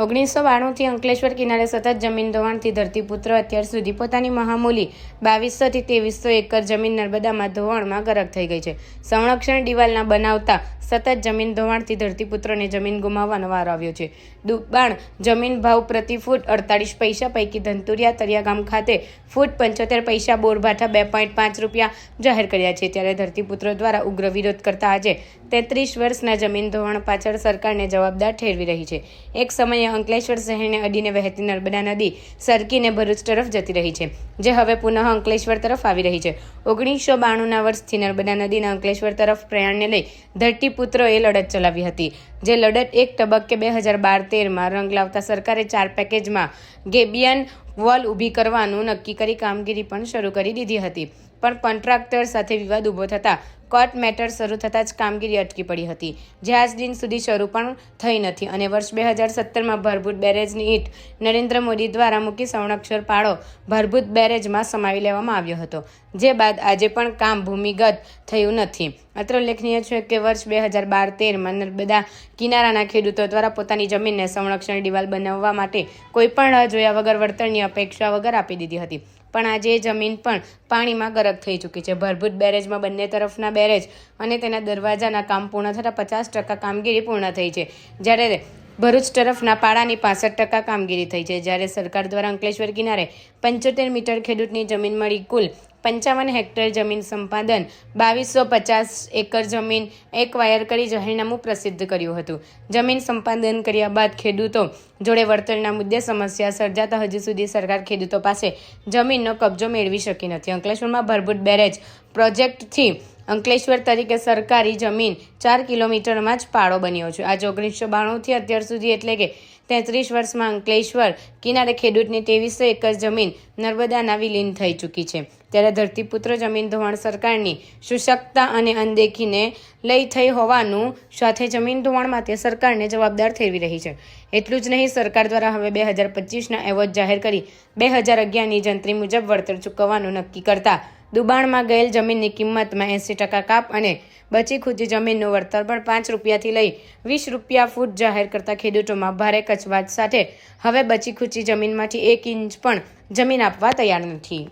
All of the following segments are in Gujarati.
ઓગણીસો બાણુંથી અંકલેશ્વર કિનારે સતત જમીન ધોવાણથી ધરતીપુત્ર અત્યાર સુધી પોતાની મહામૂલી બાવીસોથી ત્રેવીસો એકર જમીન નર્મદામાં ધોવાણમાં ગરક થઈ ગઈ છે. સંરક્ષણ દિવાલના બનાવતા સતત જમીન ધોવાણથી ધરતીપુત્રને જમીન ગુમાવવાનો વારો આવ્યો છે. દુબાણ જમીન ભાવ પ્રતિ ફૂટ અડતાલીસ પૈસા પૈકી ધંતુરિયા તરિયા ગામ ખાતે ફૂટ પંચોતેર પૈસા બોરભાઠા બે પોઈન્ટ પાંચ રૂપિયા જાહેર કર્યા છે. ત્યારે ધરતીપુત્ર દ્વારા ઉગ્ર વિરોધ કરતા આજે તેત્રીસ વર્ષના જમીન ધોવાણ પાછળ સરકારને જવાબદાર ઠેરવી રહી છે. એક સમયે અંકલેશ્વર શહેરને અડીને વહેતી નર્મદા નદી સરકીને ભરૂચ તરફ જતી રહી છે, જે હવે પુનઃ અંકલેશ્વર તરફ આવી રહી છે. ઓગણીસો બાણુંના વર્ષથી નર્મદા નદીના અંકલેશ્વર તરફ પ્રયાણને લઈ ધરતીપુત્રોએ લડત ચલાવી હતી, જે લડત એક તબક્કે બે હજાર બાર તેરમાં રંગ લાવતા સરકારે ચાર પેકેજમાં ગેબિયન વોલ ઊભી કરવાનું નક્કી કરી કામગીરી પણ શરૂ કરી દીધી હતી. પણ કોન્ટ્રાક્ટર સાથે વિવાદ ઊભો થતાં કોર્ટ મેટર શરૂ થતાં જ કામગીરી અટકી પડી હતી. જે આજ દિન સુધી શરૂ પણ થઈ નથી અને વર્ષ બે હજાર સત્તરમાં ભરભૂત બેરેજની ઈંટ નરેન્દ્ર મોદી દ્વારા મૂકી સંરક્ષણ પાળો ભરભૂત બેરેજમાં સમાવી લેવામાં આવ્યો હતો. જે બાદ આજે પણ કામ ભૂમિગત થયું નથી. અત્રે ઉલ્લેખનીય છે કે વર્ષ બે હજાર બાર તેરમાં નર્મદા કિનારાના ખેડૂતો દ્વારા પોતાની જમીનને સંરક્ષણ દિવાલ બનાવવા માટે કોઈપણ રાહ જોયા વગર વળતરની અપેક્ષા વગર આપી દીધી હતી. પણ આજે જમીન પણ પાણીમાં ગરક થઈ ચૂકી છે. ભરભૂત બેરેજમાં બંને તરફના બેરેજ અને તેના દરવાજાના કામ પૂર્ણ થતાં પચાસ ટકા કામગીરી પૂર્ણ થઈ છે. જ્યારે ભરૂચ તરફના પાડાની પાસઠ ટકા કામગીરી થઈ છે. જ્યારે સરકાર દ્વારા અંકલેશ્વર કિનારે પંચોતેર મીટર ખેડૂતની જમીન મળી કુલ પંચાવન હેક્ટર જમીન સંપાદન, બાવીસો પચાસ એકર જમીન, એક વાયર કરી જાહેરનામું પ્રસિદ્ધ કર્યું હતું. જમીન સંપાદન કર્યા બાદ ખેડૂતો જોડે વળતરના મુદ્દે સમસ્યા સર્જાતા હજુ સુધી સરકાર ખેડૂતો પાસે જમીનનો કબજો મેળવી શકી નથી. અંકલેશ્વરમાં ભરભૂત બેરેજ પ્રોજેક્ટથી અંકલેશ્વર તરીકે સરકારી જમીન ચાર કિલોમીટરમાં જ પાળો બન્યો છે. આજે ઓગણીસો બાણુંથી અત્યાર સુધી એટલે કે તેત્રીસ વર્ષમાં અંકલેશ્વર કિનારે ખેડૂતની ત્રેવીસો એકર જમીન નર્મદાના વિલીન થઈ ચૂકી છે. ત્યારે ધરતીપુત્ર જમીન ધોવાણ સરકારની શુષ્કતા અને અનદેખીને લઈ થઈ હોવાનું સાથે જમીન ધોવાણ માટે સરકારને જવાબદાર ઠેરવી રહી છે. એટલું જ નહીં, સરકાર દ્વારા હવે બે હજાર પચીસના એવોર્ડ જાહેર કરી બે હજાર અગિયારની જંત્રી મુજબ વળતર ચૂકવવાનું નક્કી કરતા દુબાણમાં ગયેલ જમીનની કિંમતમાં એંસી ટકા કાપ અને બચી ખૂચી જમીનનું વળતર પણ પાંચ રૂપિયાથી લઈ વીસ રૂપિયા ફૂટ જાહેર કરતા ખેડૂતોમાં ભારે કચવાટ સાથે હવે બચી ખૂચી જમીનમાંથી એક ઇંચ પણ જમીન આપવા તૈયાર નથી.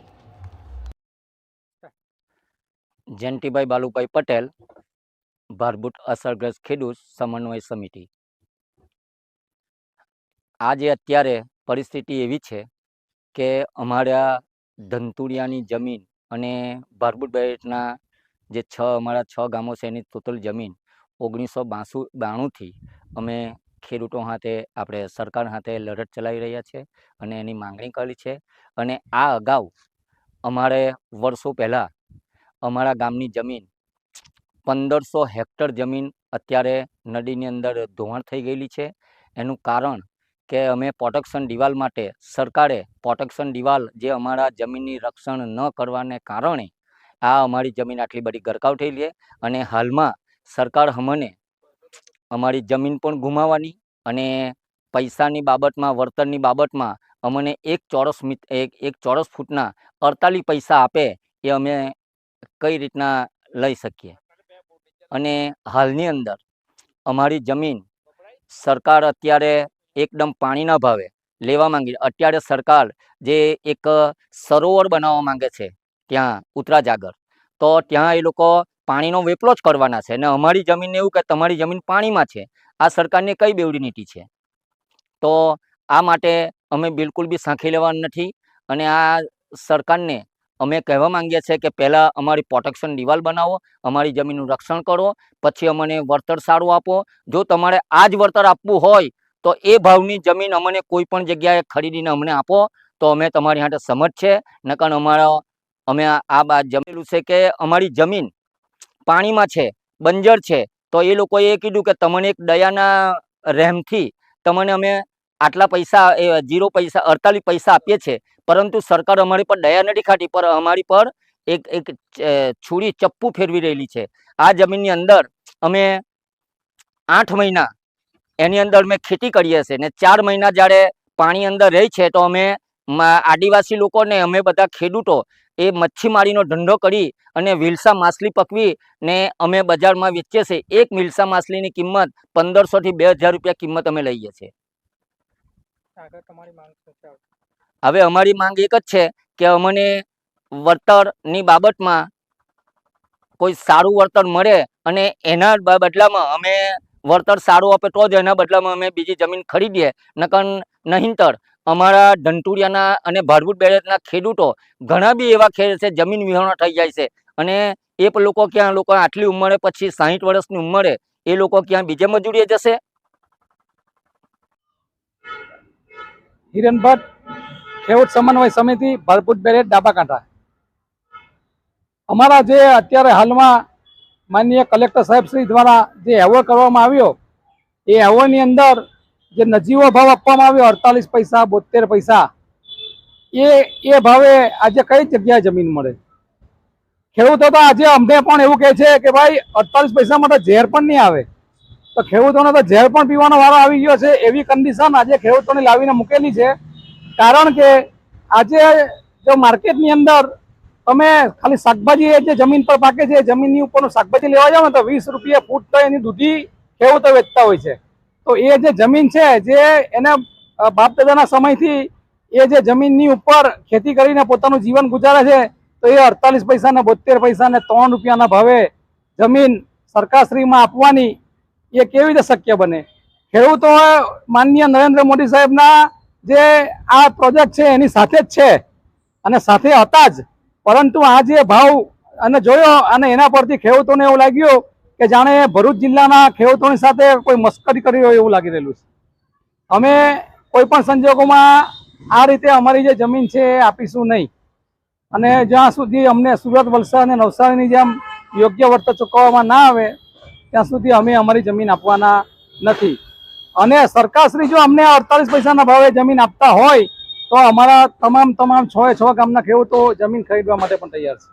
જયંતિભાઈ બાલુભાઈ પટેલ ભારભૂત અસરગ્રસ્ત ખેડૂત સમન્વય સમિતિ. આજે અત્યારે પરિસ્થિતિ એવી છે કે અમારા ધંતુરિયાની જમીન અને ભારબુટ બેટના જે છ, અમારા છ ગામો છે એની ટોટલ જમીન ઓગણીસો બાસુ બાણુંથી અમે ખેડૂતો સાથે આપણે સરકાર સાથે લડત ચલાવી રહ્યા છે અને એની માંગણી કરી છે. અને આ અગાઉ અમારે વર્ષો પહેલાં અમારા ગામની જમીન પંદરસો હેક્ટર જમીન અત્યારે નદીની અંદર ધોવાણ થઈ ગયેલી છે. એનું કારણ કે અમે પ્રોટેક્શન દિવાલ માટે સરકારે પ્રોટેક્શન દિવાલ જે અમારા જમીનની રક્ષણ ન કરવાને કારણે આ અમારી જમીન આટલી બધી ગરકાવ થયેલી છે અને હાલમાં સરકાર અમને અમારી જમીન પણ ગુમાવવાની અને પૈસાની બાબતમાં, વળતરની બાબતમાં અમને એક ચોરસ એક એક ચોરસ ફૂટના અડતાલીસ પૈસા આપે એ અમે કઈ રીતના લઈ શકીએ. અને હાલની અંદર અમારી જમીન સરકાર અત્યારે એકદમ પાણીના ભાવે લેવા માંગી. અત્યારે સરકાર જે એક સરોવર બનાવવા માંગે છે, ત્યાં ઉતરાજ આગળ તો ત્યાં એ લોકો પાણીનો વેપલો જ કરવાના છે. અને અમારી જમીનને એવું કે તમારી જમીન પાણીમાં છે. આ સરકારની કઈ બેવડી નીતિ છે? તો આ માટે અમે બિલકુલ બી સાંખી લેવાના નથી. અને આ સરકારને અમે કહેવા માંગીએ છીએ કે પહેલાં અમારી પ્રોટેક્શન દિવાલ બનાવો, અમારી જમીનનું રક્ષણ કરો, પછી અમને વળતર સારું આપો. જો તમારે આ જ વળતર આપવું હોય તો એ ભાવની જમીન અમને કોઈ પણ જગ્યાએ ખરીદીને અમને આપો તો અમે તમારી હાટે સમજ છે. નકર અમારા, અમે આ બા જમેલું છે કે અમારી જમીન પાણીમાં છે, બંજર છે, તો એ લોકોએ કીધું કે તમને એક દયાના રહેમથી તમને અમે આટલા પૈસા, એ જીરો પૈસા, અડતાલીસ પૈસા આપીએ છીએ. પરંતુ સરકાર અમારી પર દયા નથી ખાતી, પર અમારી પર એક એક છુરી ચપ્પુ ફેરવી રહેલી છે. આ જમીનની અંદર અમે આઠ મહિના એની અંદર અમે ખેતી કરીએ છીએ ને ચાર મહિના જ્યારે પાણી અંદર રહે છે તો અમે આદિવાસી લોકોને અમે બધા ખેડૂતો એ મચ્છીમારીનો ધંધો કરી અને વિલસા માછલી પકવી ને અમે બજારમાં વેચીએ છીએ. એક વિલસા માછલીની કિંમત પંદરસોથી બે હજાર રૂપિયા કિંમત અમે લઈએ છીએ. હવે અમારી માંગ એક જ છે કે અમને વળતરની બાબતમાં કોઈ સારું વળતર મળે અને એના બદલામાં અમે વળતર સારું આપે તો જ એના બદલામાં અમે બીજી જમીન ખરીદીએ. નકર નહીંતર અમારા ઢંટુરિયાના અને ભાડભૂત બેરેજના ખેડૂતો ઘણા બી એવા ખેડ છે, જમીન વિહોણા થઈ જાય છે. અને એ લોકો ક્યાં, લોકો આટલી ઉંમરે પછી સાહીઠ વર્ષની ઉંમરે એ લોકો ક્યાં બીજે મજૂરીએ જશે? હિરેન ભટ્ટ ખેડૂત સમન્વય સમિતિ ભરપૂર બેરેજ, ડાબા કાંઠા. અમારા જે અત્યારે હાલમાં માનનીય કલેક્ટર સાહેબ શ્રી દ્વારા જે એવોર્ડ કરવામાં આવ્યો, એ એવોર્ડની અંદર જે નજીવો ભાવ આપવામાં આવ્યો, અડતાલીસ પૈસા બોતેર પૈસા, એ એ ભાવે આજે કઈ જગ્યાએ જમીન મળે? ખેડૂતો તો આજે અમને પણ એવું કહે છે કે ભાઈ, અડતાલીસ પૈસામાં તો ઝેર પણ નહીં આવે. તો ખેડૂતોને તો ઝેર પણ પીવાનો વારો આવી ગયો છે, એવી કન્ડિશન આજે ખેડૂતોને લાવીને મૂકેલી છે. કારણ કે આજે જો માર્કેટની અંદર તમે ખાલી શાકભાજી જે જમીન પર પાકે છે જમીનની ઉપરનું શાકભાજી લેવા જાવ ને તો વીસ રૂપિયા ફૂટ તો એની દૂધી ખેડૂતો વેચતા હોય છે. તો એ જે જમીન છે, જે એને બાપ દાદાના સમયથી એ જે જમીનની ઉપર ખેતી કરીને પોતાનું જીવન ગુજારે છે, તો એ અડતાલીસ પૈસા ને બોતેર પૈસા ને ત્રણ રૂપિયાના ભાવે જમીન સરકારશ્રીમાં આપવાની એ કેવી રીતે શક્ય બને? ખેડૂતો માનનીય નરેન્દ્ર મોદી સાહેબના જે આ પ્રોજેક્ટ છે, એની સાથે જ છે. અને સાથે હતા જ. પરંતુ આ જે ભાવ અને જોયો અને એના પરથી ખેડૂતોને એવું લાગ્યું કે જાણે ભરૂચ જિલ્લાના ખેડૂતોની સાથે કોઈ મસ્કરી કરી હોય એવું લાગી રહેલું છે. અમે કોઈ પણ સંજોગોમાં આ રીતે અમારી જે જમીન છે એ આપીશું નહીં. અને જ્યાં સુધી અમને સુરત, વલસાડ અને નવસારીની જેમ યોગ્ય વળતર ચૂકવવામાં ના આવે, ત્યાં સુધી અમે અમારી જમીન આપવાના નથી. અને સરકારશ્રી જો અમને અડતાલીસ પૈસાના ભાવે જમીન આપતા હોય તો અમારા તમામ તમામ છ છ ગામના ખેડૂતો જમીન ખરીદવા માટે પણ તૈયાર છે.